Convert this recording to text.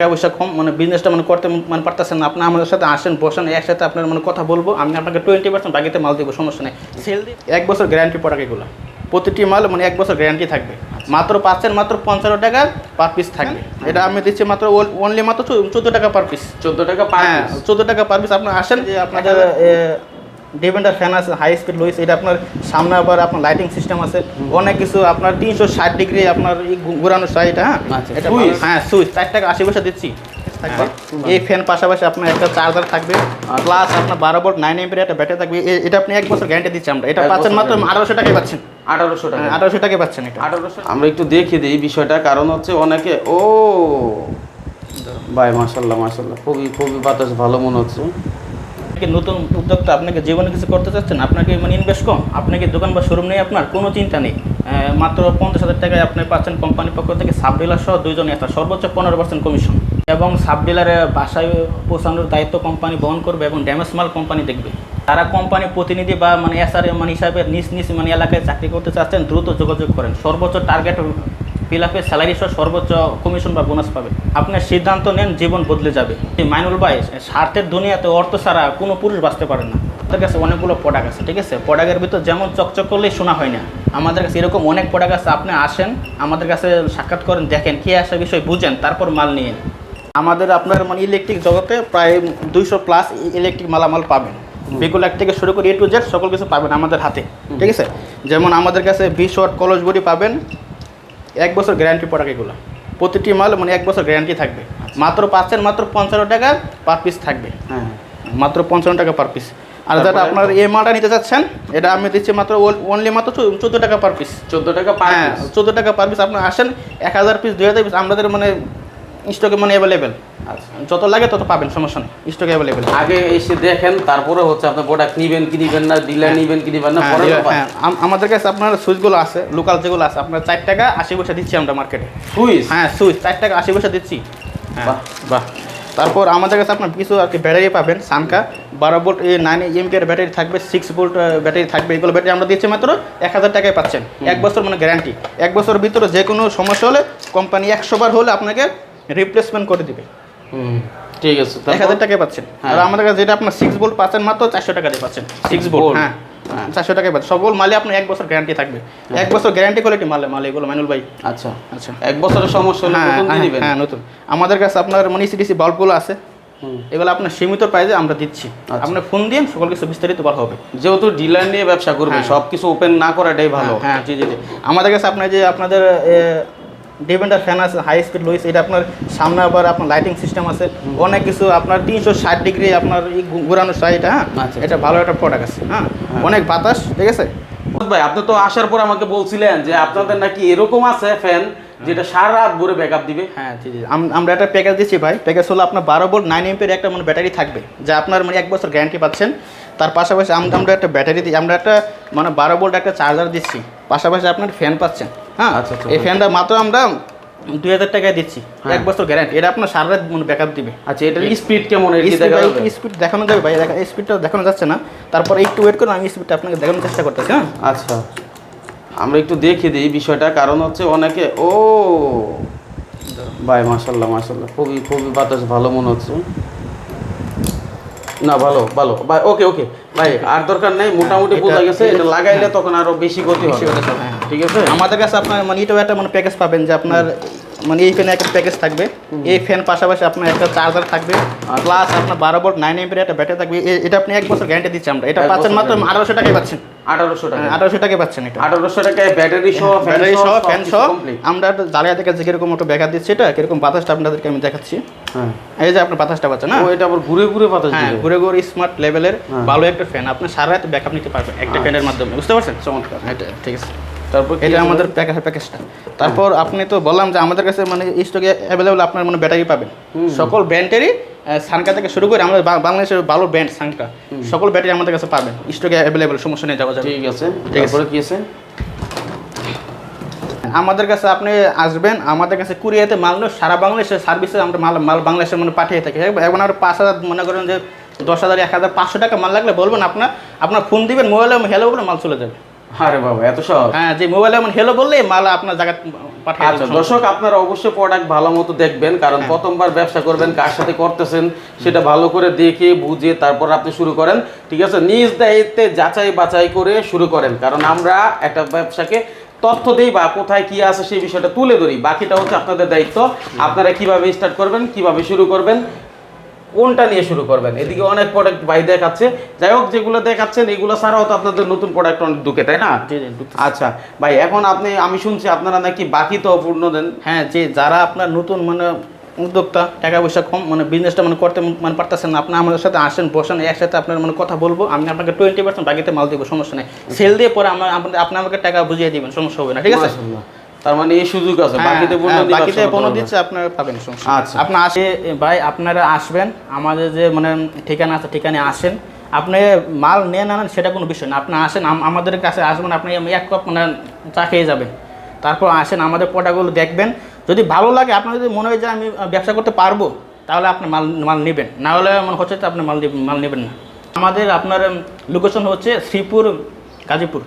টাকা পয়সা কম মানে বিজনেসটা মানে করতে মানে পারতেছেন না। আপনি আমাদের সাথে আসেন বসেন একসাথে আপনার মানে কথা বলব। আমি আপনাকে টোয়েন্টি পার্সেন্ট বাকিতে মাল দেবো সমস্যা নেই। সেল এক বছর গ্যারান্টি প্রোডাক্ট এগুলো। প্রতিটি মাল মানে এক বছর গ্যারান্টি থাকবে। মাত্র পাচ্ছেন মাত্র পঞ্চান্ন টাকা পার পিস থাকবে। এটা আমি দিচ্ছি মাত্র অনলি মাত্র চোদ্দ টাকা পার পিস চোদ্দ টাকা পার হ্যাঁ। চোদ্দ টাকা পার পিস আপনার আসেন যে আপনাদের ডিভেন্ডার ফ্যান আছে হাই স্পিড লোইস এটা আপনার সামনে আবার আপনার লাইটিং সিস্টেম আছে। অনেক কিছু আপনার তিনশো ষাট ডিগ্রি আপনার ঘুরানো সাইড হ্যাঁ? আচ্ছা, এটা সুইচ। হ্যাঁ সুইচ চার টাকা আশি পয়সা দিচ্ছি। থাকবে। এই ফ্যান পাশাপাশি আপনার একটা চার্জার থাকবে। প্লাস আপনার বারো ভোল্ট নাইন এমপির একটা ব্যাটারি থাকবে। এটা আপনি এক বছর গ্যারান্টি দিচ্ছি আমরা। এটা পাচ্ছেন মাত্র আঠারোশো টাকায় পাচ্ছেন। আঠারোশো টাকা। হ্যাঁ, আঠারোশো টাকায় পাচ্ছেন এটা। আঠারোশো আমরা একটু দেখিয়ে দিই বিষয়টা। কারণ হচ্ছে অনেকে ও! ভাই মাশাল্লাহ মাশাল্লাহ। খুবই খুবই বাতাস ভালো মনে হচ্ছে। নতুন উদ্যোক্তা, আপনাকে জীবনে কিছু করতে চাচ্ছেন, আপনাকে মানে ইনভেস্ট কম, আপনাকে দোকান বা শোরুম নেই আপনার কোনো চিন্তা নেই। মাত্র পঞ্চাশ হাজার টাকায় আপনি পাচ্ছেন কোম্পানির পক্ষ থেকে সাব ডিলার সহ দুইজন একটা সর্বোচ্চ পনেরো পার্সেন্ট কমিশন এবং সাব ডিলারে বাসায় পৌঁছানোর দায়িত্ব কোম্পানি বহন করবে এবং ড্যামেজ মাল কোম্পানি দেখবে। তারা কোম্পানি প্রতিনিধি বা মানে এসআর মানে হিসাবে নিজ নিজ মানে এলাকায় চাকরি করতে চাচ্ছেন, দ্রুত যোগাযোগ করেন। সর্বোচ্চ টার্গেট ফিল আপে স্যালারি সহ সর্বোচ্চ কমিশন বা বোনাস পাবে। আপনার সিদ্ধান্ত নেন জীবন বদলে যাবে। এই মাইনুল ভাই স্বার্থের দুনিয়াতে অর্থ ছাড়া কোনো পুরুষ বাঁচতে পারে না। আমাদের কাছে অনেকগুলো প্রোডাক্ট আছে ঠিক আছে? প্রোডাক্টের ভিতর যেমন চকচক করলেই শোনা হয় না। আমাদের কাছে এরকম অনেক প্রোডাক্ট আছে আপনি আসেন আমাদের কাছে সাক্ষাৎ করেন দেখেন কী আসে বিষয় বুঝেন তারপর মাল নিয়ে আমাদের আপনার মানে ইলেকট্রিক জগতে প্রায় দুইশো প্লাস ইলেকট্রিক মালামাল পাবেন। বেগুলার থেকে শুরু করে এ টু জেড সকল কিছু পাবেন আমাদের হাতে ঠিক আছে? যেমন আমাদের কাছে বিশ ওয়াট কলস বডি পাবেন এক বছর গ্যারান্টি প্রোডাক্ট এগুলো? প্রতিটি মাল মানে এক বছর গ্যারান্টি থাকবে। মাত্র পাচ্ছেন মাত্র পঞ্চান্ন টাকা পার পিস থাকবে। হ্যাঁ। মাত্র পঞ্চান্ন টাকা পার পিস আর যেটা? আপনার এই মালটা নিতে চাচ্ছেন এটা আমি দিচ্ছি মাত্র অনলি মাত্র চোদ্দ টাকা পার পিস চোদ্দ টাকা পার হ্যাঁ চোদ্দ টাকা পার পিস আপনি আসেন এক হাজার পিস দুই হাজার পিস আমাদের মানে স্টকে মানে অ্যাভেলেবেল আচ্ছা যত লাগে তত পাবেন সমস্যা নেই স্টকে অ্যাভেলেবেল আগে এসে দেখেন তারপরে হচ্ছে আপনার প্রোডাক্ট নিবেন কি নিবেন না ডিলার নিবেন কি নিবেন না পরে হ্যাঁ আমাদের কাছে আপনার সুইচগুলো আছে লোকাল যেগুলো আছে আপনার চার টাকা আশি পয়সা দিচ্ছি আমরা মার্কেটে সুইচ হ্যাঁ সুইচ চার টাকা আশি পয়সা দিচ্ছি। হ্যাঁ বাহ। বাহ। তারপর আমাদের কাছে আপনার কিছু আর কি ব্যাটারি পাবেন সানকা বারো ভোল্ট এই নাইন এমপিআর ব্যাটারি থাকবে সিক্স ভোল্ট ব্যাটারি থাকবে। এগুলো ব্যাটারি আমরা দিচ্ছি মাত্র এক হাজার টাকায় পাচ্ছেন। এক বছর মানে গ্যারান্টি এক বছরের ভিতরে যে কোনো সমস্যা হলে কোম্পানি একশো বার হলে আপনাকে রিপ্লেসমেন্ট করে দিবে। ঠিক আছে এক হাজার টাকায় পাচ্ছেন। হ্যাঁ। আর আমাদের কাছে যেটা আপনার সিক্স ভোল্ট পাচ্ছেন মাত্র চারশো টাকা দিয়ে পাচ্ছেন। Six volt volt? হ্যাঁ। হ্যাঁ। চারশো টাকায় পাচ্ছেন। সকল মালে আপনার এক বছর গ্যারান্টি থাকবে। এক বছর গ্যারান্টি কোয়ালিটি মালে মালে এগুলো মানুল ভাই। আচ্ছা। আচ্ছা। এক বছরের সমস্যা হ্যাঁ নতুন হ্যাঁ, হ্যাঁ নতুন। আমাদের কাছে আপনার মানে সিডিসি বাল্বগুলো আছে। এগুলো আপনার সীমিত প্রাইসে আমরা দিচ্ছি। আচ্ছা। আপনার ফোন দিন সকল কিছু বিস্তারিত বলা হবে। যেহেতু ডিলার নিয়ে ব্যবসা করবে হ্যাঁ। সব কিছু ওপেন না করাটাই ভালো। হ্যাঁ, হ্যাঁ। জি জি জি। আমাদের কাছে আপনার যে আপনাদের ডিভেন্ডার ফ্যান আছে হাই স্পিড লোইস এটা আপনার সামনে আবার আপনার লাইটিং সিস্টেম আছে। অনেক কিছু আপনার তিনশো ষাট ডিগ্রি আপনার ঘুরানো সাইড হ্যাঁ? আচ্ছা। এটা ভালো একটা প্রোডাক্ট আছে হ্যাঁ? অনেক বাতাস ঠিক আছে? ভাই আপনি তো আসার পর আমাকে বলছিলেন যে আপনাদের নাকি এরকম আছে ফ্যান যেটা সারা রাত ভরে ব্যাকআপ দিবে। হ্যাঁ জি আমরা একটা প্যাকেজ দিচ্ছি ভাই। প্যাকেজ হলো আপনার বারো ভোল্ট নাইন এমপের একটা মানে ব্যাটারি থাকবে যা আপনার মানে এক বছর গ্যারান্টি পাচ্ছেন। তার পাশাপাশি আম- আমরা একটা ব্যাটারি দিই আমরা একটা মানে বারো ভোল্ট একটা চার্জার দিচ্ছি। পাশাপাশি আপনার ফ্যান পাচ্ছেন। হ্যাঁ আচ্ছা, আচ্ছা, এই ফ্যানটা মাত্র আমরা দুই হাজার টাকায় দিচ্ছি। হ্যাঁ। এক বছর গ্যারান্টি এটা আপনার সারা রাত মানে ব্যাকআপ দিবে। আচ্ছা এটার স্পিড কেমন দেখা স্পিড দেখানো যাবে ভাই দেখা স্পিডটা দেখানো যাচ্ছে না। তারপর একটু ওয়েট করুন আমি স্পিডটা আপনাকে দেখানোর চেষ্টা করতেছি হ্যাঁ। আচ্ছা। আমরা একটু দেখিয়ে দিই বিষয়টা কারণ হচ্ছে অনেকে ও! ভাই মাশাল্লাহ মাশাল্লাহ খুবই খুবই বাতাস ভালো মনে হচ্ছে। না ভালো ভালো ভাই ওকে ওকে ভাই আর দরকার নাই মোটামুটি বোঝা গেছে এটা লাগাইলে হ্যাঁ। তখন আরও বেশি গতি হবে গতি হবে, হ্যাঁ। ঠিক আছে আমাদের কাছে আপনার মানে এটা একটা মানে প্যাকেজ পাবেন যে আপনার মানে এই ফ্যানে একটা প্যাকেজ থাকবে। এই ফ্যান পাশাপাশি আপনার একটা চার্জার থাকবে প্লাস আপনার বারো ভোল্ট নাইন এমপির একটা ব্যাটারি থাকবে। এটা আপনি এক বছর গ্যারান্টি দিচ্ছি আমরা। এটা পাচ্ছেন মাত্র আঠারোশো টাকায় পাচ্ছেন। আঠারোশো টাকা। আঠারোশো টাকায় পাচ্ছেন এটা। আঠারোশো টাকায় ব্যাটারি সহ ব্যাটারি সহ ফ্যান সহ। আমরা কীরকম দিচ্ছি এটা কীরকম বাতাসটা আপনাদেরকে আমি দেখাচ্ছি। হ্যাঁ। এই যে আপনার বাতাসটা পাচ্ছেন না এটা আবার ঘুরে ঘুরে বাতাস হ্যাঁ ঘুরে ঘুরে স্মার্ট লেভেলের হ্যাঁ। ভালো একটা ফ্যান আপনি সারা রাত ব্যাকআপ নিতে পারবেন একটা ফ্যানের মাধ্যমে। বুঝতে পারছেন? চমৎকার। এটা ঠিক আছে। তারপর এটা আমাদের প্যাকেজ প্যাকেজটা তারপর আপনি তো বললাম যে আমাদের কাছে মানে স্টকে অ্যাভেলেবল আপনার মানে ব্যাটারি পাবেন। সকল ব্র্যান্ডেরই সানকা থেকে শুরু করে আমাদের বাংলাদেশের ভালো ব্র্যান্ড সানকা সকল ব্যাটারি আমাদের কাছে পাবেন। স্টকে অ্যাভেলেবল সমস্যা নিয়ে যাওয়া যাবে। ঠিক আছে। তারপরে কি আছে? আমাদের কাছে আপনি আসবেন আমাদের কাছে কুরিয়াতে মাল নিয়ে সারা বাংলাদেশের সার্ভিসে আমরা মাল মাল বাংলাদেশে মানে পাঠিয়ে থাকি। এখন আমরা পাঁচ হাজার মনে করেন যে দশ হাজার এক হাজার পাঁচশো টাকা মাল লাগলে বলবেন আপনার আপনার ফোন দিবেন মোবাইলে হেলো বলে মাল চলে যাবে। আরে বাবা এত সহজ। হ্যাঁ যে মোবাইলে এমন হেলো বললে মাল আপনার জায়গা পাঠিয়ে আচ্ছা দর্শক আপনারা অবশ্যই প্রোডাক্ট ভালো মতো দেখবেন কারণ হ্যাঁ। প্রথমবার ব্যবসা করবেন কার সাথে করতেছেন সেটা ভালো করে দেখে বুঝে তারপর আপনি শুরু করেন ঠিক আছে? নিজ দায়িত্বে যাচাই বাছাই করে শুরু করেন কারণ আমরা একটা ব্যবসাকে তথ্য দিই বা কোথায় কি আছে সেই বিষয়টা তুলে ধরি। বাকিটা হচ্ছে আপনাদের দায়িত্ব। আপনারা কীভাবে স্টার্ট করবেন কীভাবে শুরু করবেন কোনটা নিয়ে শুরু করবেন? এদিকে অনেক প্রোডাক্ট ভাই দেখাচ্ছে। যাই হোক যেগুলো দেখাচ্ছেন এগুলো ছাড়াও তো আপনাদের নতুন প্রোডাক্ট অনেক ঢুকে তাই না। আচ্ছা ভাই এখন আপনি আমি শুনছি আপনারা নাকি বাকি তো পূর্ণ দেন। হ্যাঁ যে যারা আপনার নতুন মানে উদ্যোক্তা টাকা পয়সা কম মানে বিজনেসটা মানে করতে মানে পারতেছেন আপনি আমাদের সাথে আসেন বসেন একসাথে আপনার মানে কথা বলব আমি আপনাকে টোয়েন্টি পার্সেন্ট বাকিতে মাল দেবো সমস্যা নেই। সেল দিয়ে পরে আমার আপনি- আমাকে টাকা বুঝিয়ে দিবেন সমস্যা হবে না ঠিক আছে। তার মানে এই সুযোগ আছে হ্যাঁ, বাকিতে পূর্ণ হ্যাঁ, বাকিতে পাবেন। দিচ্ছে আপনারা পাবেন সমস্যা আচ্ছা। আপনার আসে ভাই আপনারা আসবেন আমাদের যে মানে ঠিকানা আছে ঠিকানায় আসেন। আপনি মাল নেন আনেন সেটা কোনো বিষয় না। আপনি আসেন আমাদের কাছে আসবেন আপনি এক কাপ মানে চা খেয়ে যাবেন। তারপর আসেন আমাদের প্রোডাক্টগুলো দেখবেন। যদি ভালো লাগে আপনার যদি মনে হয় যে আমি ব্যবসা করতে পারব তাহলে আপনি মাল মাল নেবেন। না হলে মনে হচ্ছে আপনি মাল মাল নেবেন না। আমাদের আপনার লোকেশন হচ্ছে শ্রীপুর গাজীপুর।